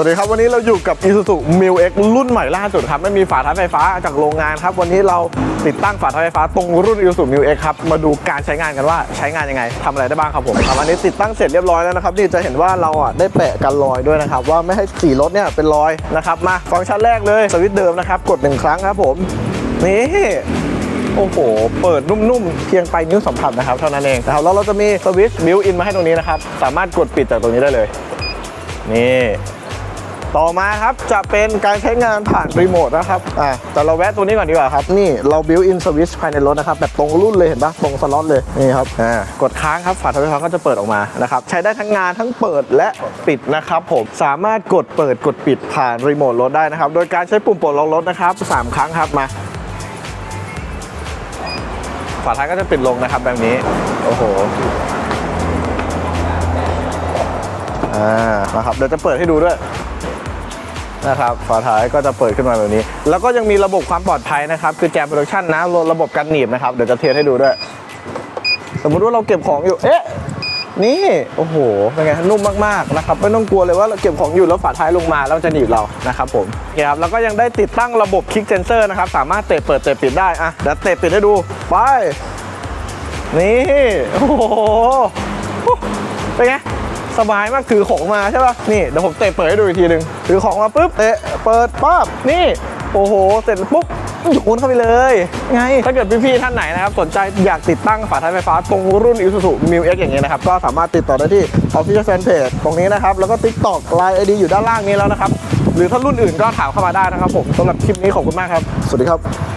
สวัสดีครับ วันนี้เราอยู่กับ Isuzu m i l X รุ่นใหม่ล่าสุดครับ ไม่มีฝาท้ายไฟฟ้าจากโรงงานครับ วันนี้เราติดตั้งฝาท้ายไฟฟ้าตรงรุ่น Isuzu m i l X ครับ มาดูการใช้งานกันว่าใช้งานยังไงทำอะไรได้บ้างครับผมครับอันนี้ติดตั้งเสร็จเรียบร้อยแล้วนะครับนี่จะเห็นว่าเราอะได้แปะกันรอยด้วยนะครับ ว่าไม่ให้สีรถเนี่ยเป็นรอยนะครับมาฟังก์ชันแรกเลยสวิตช์เดิมนะครับกดหนึ่งครั้งครับผมนี่โอ้โห เปิดนุ่มๆ เพียงไปนิ้วสัมผัสนะครับ เท่านั้นเองนะครับแล้วเราจะมีสวิตช์บิวอินมาให้ตรงนี้นะครับ สามารถกดปิดจากตรงนี้ได้เลย นี่ ต่อมาครับจะเป็นการใช้งานผ่านรีโมทนะครับอะแต่เราแวะตัวนี้ก่อนดีกว่าครับ นี่เราบิวอินสวิตช์ภายในรถนะครับ แบบตรงรุ่นเลยเห็นปะตรงสล็อตเลย นี่ครับอ่ากดค้างครับฝาท้ายไฟฟ้าก็จะเปิดออกมานะครับ ใช้ได้ทั้งงานทั้งเปิดและปิดนะครับผมสามารถกดเปิดกดปิดผ่านรีโมทรถได้นะครับ โดยการใช้ปุ่มปลดล็อกรถนะครับสามครั้งครับมาฝาท้ายก็จะปิดลงนะครับแบบนี้ โอ้โหอ่านะครับเดี๋ยวจะเปิดให้ดูด้วย นะครับฝาท้ายก็จะเปิดขึ้นมาแบบนี้ แล้วก็ยังมีระบบความปลอดภัยนะครับ คือแจมโปรดักชั่นนะระบบกันหนีบนะครับ เดี๋ยวจะเทสให้ดูด้วย สมมุติว่าเราเก็บของอยู่ เอ๊ะ นี่ โอ้โห เป็นไง นุ่มมาก ๆ นะครับ ไม่ต้องกลัวเลยว่าเราเก็บของอยู่แล้วฝาท้ายลงมาแล้วจะหนีบเรา นะครับผมโอเคครับ แล้วก็ยังได้ติดตั้งระบบคลิกเซนเซอร์นะครับ สามารถเตะเปิดเตะปิดได้ อะ เดี๋ยวเตะปิดให้ดู ไป นี่ โอ้โห เป็นไง สบายมากถือของมาใช่ป่ะนี่เดี๋ยวผมเตะเปิดให้ดูอีกทีหนึ่งถือของมาปุ๊บเตะเปิดปั๊บนี่โอ้โห เสร็จปุ๊บโยนเข้าไปเลย ไง ถ้าเกิดพี่ๆท่านไหนนะครับ สนใจอยากติดตั้งฝาท้ายไฟฟ้า ตรงรุ่น Isuzu m i l X อย่างเงี้ยนะครับ ก็สามารถติดต่อได้ที่ Official Fanpage ตรงนี้นะครับ แล้วก็ TikTok Line ID อยู่ด้านล่างนี้แล้วนะครับ หรือถ้ารุ่นอื่นก็ถามเข้ามาได้นะครับผมสำหรับคลิปนี้ขอบคุณมากครับ สวัสดีครับ